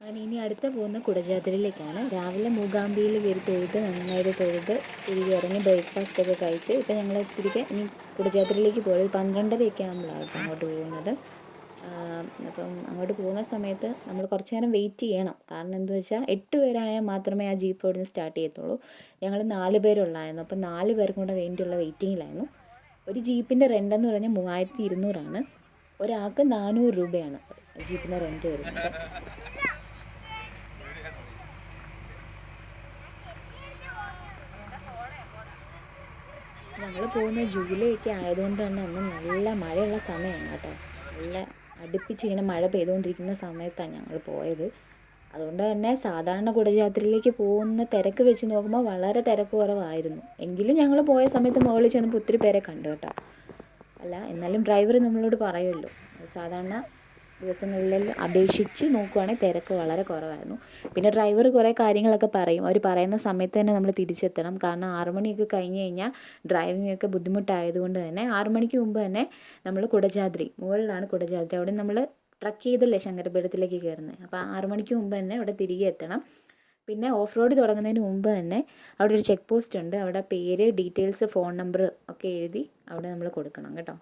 അങ്ങനെ ഇനി അടുത്ത പോകുന്ന കുടജാദ്രിയിലേക്കാണ് രാവിലെ മൂകാംബിയിൽ കയറി തൊഴുത് നന്നായിട്ട് തൊഴുത് തിരികെ ഇറങ്ങി ബ്രേക്ക്ഫാസ്റ്റ് ഒക്കെ കഴിച്ച് ഇപ്പം ഞങ്ങൾ തിരികെ ഇനി കുടജാദ്രിയിലേക്ക് പോയത് പന്ത്രണ്ടരയൊക്കെ ആകുമ്പോഴാണ് അങ്ങോട്ട് പോകുന്നത്. അപ്പം അങ്ങോട്ട് പോകുന്ന സമയത്ത് നമ്മൾ കുറച്ച് നേരം വെയിറ്റ് ചെയ്യണം. കാരണം എന്താ വെച്ചാൽ എട്ട് പേരായാൽ മാത്രമേ ആ ജീപ്പ് അവിടുന്ന് സ്റ്റാർട്ട് ചെയ്യത്തുള്ളൂ. ഞങ്ങൾ നാല് പേരുള്ളായിരുന്നു. അപ്പം നാല് പേർക്കും കൂടെ വേണ്ടിയുള്ള വെയിറ്റിങ്ങിലായിരുന്നു ഒരു ജീപ്പിന്റെ റെന്റ് എന്ന് പറഞ്ഞാൽ മൂവായിരത്തി ഇരുന്നൂറാണ്. ഒരാൾക്ക് നാനൂറ് രൂപയാണ് ജീപ്പിന്റെ റെന്റ് വരുന്നത്. ഞങ്ങൾ പോകുന്ന ജൂലൈ ഒക്കെ ആയതുകൊണ്ട് തന്നെ അന്ന് നല്ല മഴയുള്ള സമയമാണ് കേട്ടോ. നല്ല അടുപ്പിച്ച് ഇങ്ങനെ മഴ പെയ്തുകൊണ്ടിരിക്കുന്ന സമയത്താണ് ഞങ്ങൾ പോയത്. അതുകൊണ്ട് തന്നെ സാധാരണ കുടജാത്രയിലേക്ക് പോകുന്ന തിരക്ക് വെച്ച് നോക്കുമ്പോൾ വളരെ തിരക്ക് കുറവായിരുന്നു. എങ്കിലും ഞങ്ങൾ പോയ സമയത്ത് മുകളിൽ ചെന്നപ്പോൾ ഒത്തിരി പേരെ കണ്ടു കേട്ടോ. അല്ല എന്നാലും ഡ്രൈവർ നമ്മളോട് പറയുമല്ലോ. സാധാരണ ദിവസങ്ങളിൽ അപേക്ഷിച്ച് നോക്കുവാണെങ്കിൽ തിരക്ക് വളരെ കുറവായിരുന്നു. പിന്നെ ഡ്രൈവർ കുറേ കാര്യങ്ങളൊക്കെ പറയും. അവർ പറയുന്ന സമയത്ത് തന്നെ നമ്മൾ തിരിച്ചെത്തണം. കാരണം ആറുമണിയൊക്കെ കഴിഞ്ഞ് കഴിഞ്ഞാൽ ഡ്രൈവിംഗ് ഒക്കെ ബുദ്ധിമുട്ടായതുകൊണ്ട് തന്നെ ആറുമണിക്ക് മുമ്പ് തന്നെ നമ്മൾ കുടജാദ്രി മുകളിലാണ് കുടജാദ്രി. അവിടെ നമ്മൾ ട്രക്ക് ചെയ്തല്ലേ ശങ്കരപീഠത്തിലേക്ക് കയറുന്നത് അപ്പോൾ ആറു മണിക്ക് മുമ്പ് തന്നെ അവിടെ തിരികെ എത്തണം. പിന്നെ ഓഫ് റോഡ് തുടങ്ങുന്നതിന് മുമ്പ് തന്നെ അവിടെ ഒരു ചെക്ക് പോസ്റ്റ് ഉണ്ട്. അവിടെ പേര് ഡീറ്റെയിൽസ് ഫോൺ നമ്പർ ഒക്കെ എഴുതി അവിടെ നമ്മൾ കൊടുക്കണം കേട്ടോ.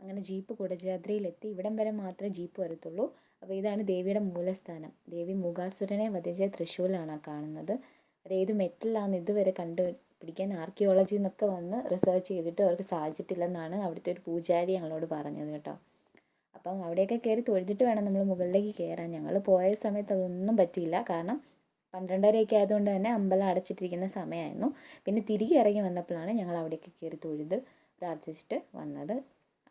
അങ്ങനെ ജീപ്പ് കുടജാദ്രിയിലെത്തി. ഇവിടം വരെ മാത്രമേ ജീപ്പ് വരത്തുള്ളൂ. അപ്പോൾ ഇതാണ് ദേവിയുടെ മൂലസ്ഥാനം. ദേവി മുഖാസുരനെ വധിച്ച തൃശ്ശൂലാണ് കാണുന്നത്. അത് ഏത് മെറ്റലാണെന്ന് ഇതുവരെ കണ്ടുപിടിക്കാൻ ആർക്കിയോളജി എന്നൊക്കെ വന്ന് റിസർച്ച് ചെയ്തിട്ട് അവർക്ക് സാധിച്ചിട്ടില്ലെന്നാണ് അവിടുത്തെ ഒരു പൂജാരി ഞങ്ങളോട് പറഞ്ഞത് കേട്ടോ. അപ്പം അവിടെയൊക്കെ കയറി തൊഴുതിട്ട് വേണം നമ്മൾ മുകളിലേക്ക് കയറാൻ. ഞങ്ങൾ പോയ സമയത്ത് അതൊന്നും പറ്റിയില്ല. കാരണം പന്ത്രണ്ടരയൊക്കെ ആയതുകൊണ്ട് തന്നെ അമ്പലം അടച്ചിട്ടിരിക്കുന്ന സമയമായിരുന്നു. പിന്നെ തിരികെ ഇറങ്ങി വന്നപ്പോഴാണ് ഞങ്ങൾ അവിടേക്ക് കയറി തൊഴുത് പ്രാർത്ഥിച്ചിട്ട് വന്നത്.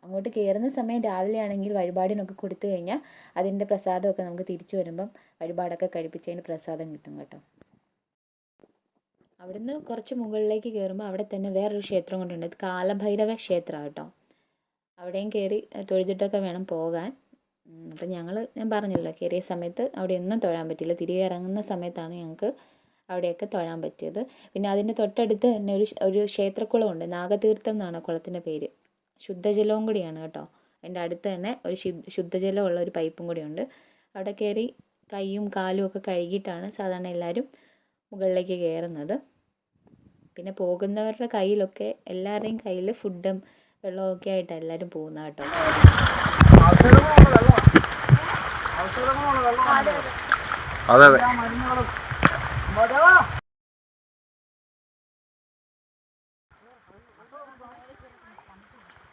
അങ്ങോട്ട് കയറുന്ന സമയം രാവിലെ ആണെങ്കിൽ വഴിപാടിനൊക്കെ കൊടുത്തു കഴിഞ്ഞാൽ അതിന്റെ പ്രസാദമൊക്കെ നമുക്ക് തിരിച്ചു വരുമ്പം വഴിപാടൊക്കെ കഴിപ്പിച്ചതിന്റെ പ്രസാദം കിട്ടും കേട്ടോ. അവിടുന്ന് കുറച്ച് മുകളിലേക്ക് കയറുമ്പോൾ അവിടെ തന്നെ വേറൊരു ക്ഷേത്രം കൊണ്ടുണ്ട്. കാലഭൈരവ ക്ഷേത്രമാണ് കേട്ടോ. അവിടെയും കയറി തൊഴുതിട്ടൊക്കെ വേണം പോകാൻ. അപ്പം ഞങ്ങൾ ഞാൻ പറഞ്ഞല്ലോ കയറിയ സമയത്ത് അവിടെ ഒന്നും തൊഴാൻ പറ്റില്ല. തിരികെ ഇറങ്ങുന്ന സമയത്താണ് ഞങ്ങൾക്ക് അവിടെയൊക്കെ തൊഴാൻ പറ്റിയത്. പിന്നെ അതിന്റെ തൊട്ടടുത്ത് തന്നെ ഒരു ഒരു ക്ഷേത്രക്കുളമുണ്ട്. നാഗതീർത്ഥം എന്നാണ് കുളത്തിന്റെ പേര്. ശുദ്ധജലവും കൂടിയാണ് കേട്ടോ. അതിന്റെ അടുത്ത് തന്നെ ഒരു ശുദ്ധജലം ഉള്ള ഒരു പൈപ്പും കൂടിയുണ്ട് അവിടെ കയറി കൈയും കാലും ഒക്കെ കഴുകിയിട്ടാണ് സാധാരണ എല്ലാവരും മുകളിലേക്ക് കയറുന്നത്. പിന്നെ പോകുന്നവരുടെ കയ്യിലൊക്കെ എല്ലാവരുടെയും കയ്യിൽ ഫുഡും വെള്ളവും ഒക്കെ ആയിട്ടാണ് എല്ലാവരും പോകുന്നത് കേട്ടോ. അതെ അതെ.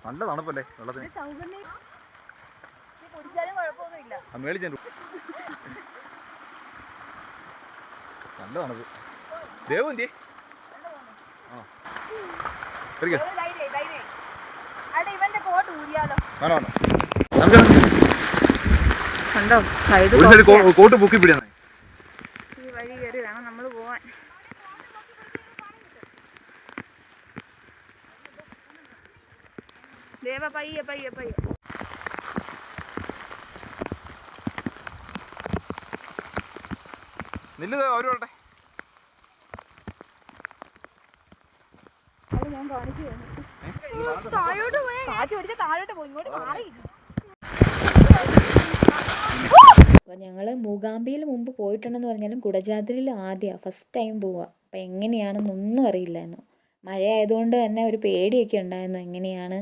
നല്ല തണുപ്പല്ലേ വെള്ളത്തിന്? നല്ല തണുപ്പ്. ദേവു എന്തി ആ. ഇവന്റെ കോട്ട് ഊരിയാലോ? വേണോ വേണോ നമുക്ക് കണ്ടോ സൈഡ് ഒരു സൈഡ് കോട്ട് പൊക്കി പിടിയാണ് ഈ വഴി കയറി വേണം നമ്മൾ പോവാൻ ദേവ പയ്യെ പയ്യെ പയ്യെ. para അവർ വരട്ടെ. അത് ഞാൻ കാണിച്ചു താഴോട്ട് പോയി കാറ്റ് പിടിച്ച താഴോട്ട് പോയി ഇങ്ങോട്ട് മാറി. അപ്പോൾ ഞങ്ങൾ മൂകാംബിയിൽ മുമ്പ് പോയിട്ടുണ്ടെന്ന് പറഞ്ഞാലും കുടജാദ്രിയിൽ ആദ്യമാണ് ഫസ്റ്റ് ടൈം പോവുക അപ്പോൾ എങ്ങനെയാണെന്നൊന്നും അറിയില്ലായിരുന്നു. മഴ ആയതുകൊണ്ട് തന്നെ ഒരു പേടിയൊക്കെ ഉണ്ടായിരുന്നു എങ്ങനെയാണ്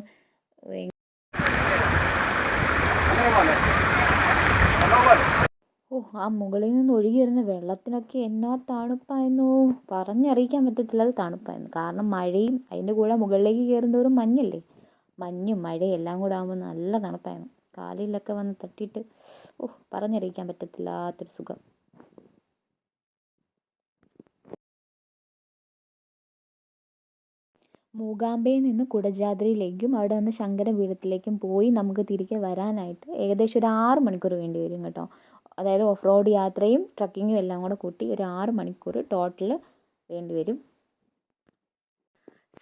ഓ ആ മുകളിൽ നിന്ന് ഒഴുകി വരുന്ന വെള്ളത്തിനൊക്കെ എന്നാ തണുപ്പായിരുന്നു പറഞ്ഞറിയിക്കാൻ പറ്റത്തില്ല അത് തണുപ്പായിരുന്നു കാരണം മഴയും അതിന്റെ കൂടെ മുകളിലേക്ക് കയറുന്നതോറും മഞ്ഞല്ലേ? മഞ്ഞും മഴയും എല്ലാം കൂടെ ആകുമ്പോൾ നല്ല തണുപ്പായിരുന്നു കാലിലൊക്കെ വന്ന് തട്ടിയിട്ട് ഓ പറഞ്ഞറിയിക്കാൻ പറ്റത്തില്ലാത്തൊരു സുഖം. മൂകാംബയിൽ നിന്ന് കുടജാദ്രിയിലേക്കും അവിടെ നിന്ന് ശങ്കരപീഠത്തിലേക്കും പോയി നമുക്ക് തിരികെ വരാനായിട്ട് ഏകദേശം ഒരു ആറ് മണിക്കൂർ വേണ്ടി വരും കേട്ടോ. അതായത് ഓഫ് റോഡ് യാത്രയും ട്രക്കിങ്ങും എല്ലാം കൂടെ കൂട്ടി ഒരു ആറ് മണിക്കൂർ ടോട്ടൽ വേണ്ടി വരും.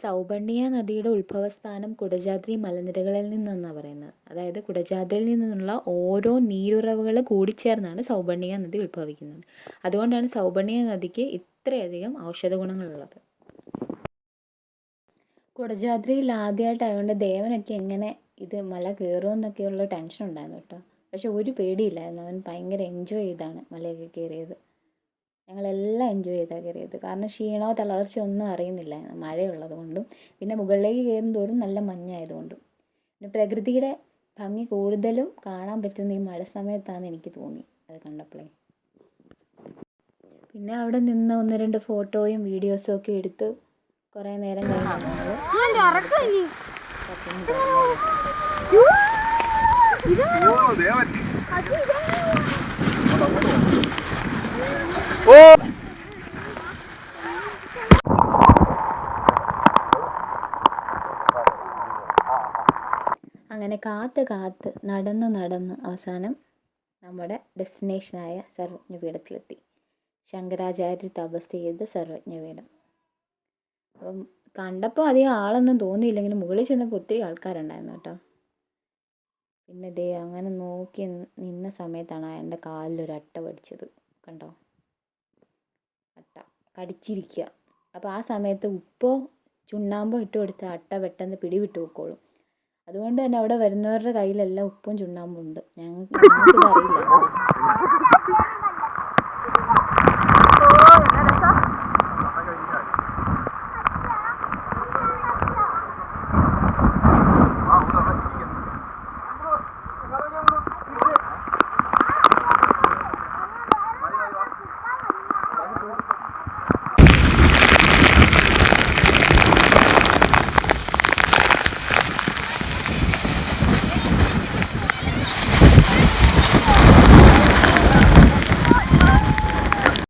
സൗബണ്ണിയ നദിയുടെ ഉത്ഭവസ്ഥാനം കുടജാദ്രി മലനിരകളിൽ നിന്നെന്നാണ് പറയുന്നത്. അതായത് കുടജാദ്രിയിൽ നിന്നുള്ള ഓരോ നീരുറവുകൾ കൂടിച്ചേർന്നാണ് സൗബണ്ണിയ നദി ഉത്ഭവിക്കുന്നത്. അതുകൊണ്ടാണ് സൗബണ്ണിയ നദിക്ക് ഇത്രയധികം ഔഷധ ഗുണങ്ങളുള്ളത് കുടജാദ്രിയിൽ ആദ്യമായിട്ടായതുകൊണ്ട് ദേവനൊക്കെ എങ്ങനെ ഇത് മല കയറുമെന്നൊക്കെയുള്ള ടെൻഷൻ ഉണ്ടായിരുന്നു കേട്ടോ. പക്ഷെ ഒരു പേടിയില്ലായിരുന്നു. അവൻ ഭയങ്കര എൻജോയ് ചെയ്താണ് മലയൊക്കെ കയറിയത് ഞങ്ങളെല്ലാം എൻജോയ് ചെയ്താണ് കയറിയത് കാരണം ക്ഷീണോ തളർച്ചയോ ഒന്നും അറിയുന്നില്ല. മഴയുള്ളത് കൊണ്ടും പിന്നെ മുകളിലേക്ക് കയറും തോറും നല്ല മഞ്ഞായതുകൊണ്ടും പിന്നെ പ്രകൃതിയുടെ ഭംഗി കൂടുതലും കാണാൻ പറ്റുന്ന ഈ മഴ സമയത്താണ് എനിക്ക് തോന്നി അത് കണ്ടപ്പോഴേ പിന്നെ അവിടെ നിന്ന് ഒന്ന് രണ്ട് ഫോട്ടോയും വീഡിയോസും ഒക്കെ എടുത്ത് കുറേ നേരം കഴിഞ്ഞ് ഓ. അങ്ങനെ കാത്ത് കാത്ത് നടന്ന് നടന്ന് അവസാനം നമ്മുടെ ഡെസ്റ്റിനേഷനായ സർവജ്ഞപീഠത്തിലെത്തി. ശങ്കരാചാര്യർ തപസ് ചെയ്ത് സർവജ്ഞപീഠം. അപ്പം കണ്ടപ്പോൾ അധികം ആളൊന്നും തോന്നിയില്ലെങ്കിലും മുകളിൽ ചെന്നപ്പോൾ ഒത്തിരി ആൾക്കാരുണ്ടായിരുന്നു കേട്ടോ. പിന്നെ ദേ അങ്ങനെ നോക്കി നിന്ന സമയത്താണ് എന്റെ കാലിലൊരു അട്ട പഠിച്ചത് കണ്ടോ? അട്ട. കടിച്ചിരിക്കുക അപ്പോൾ ആ സമയത്ത് ഉപ്പോ ചുണ്ണാമ്പോ ഇട്ട് കൊടുത്ത അട്ട പെട്ടെന്ന് പിടിവിട്ട് പോയിക്കോളും അതുകൊണ്ട് തന്നെ അവിടെ വരുന്നവരുടെ കയ്യിലെല്ലാം ഉപ്പും ചുണ്ണാമ്പും ഉണ്ട്. ഞങ്ങൾക്ക് അറിയില്ല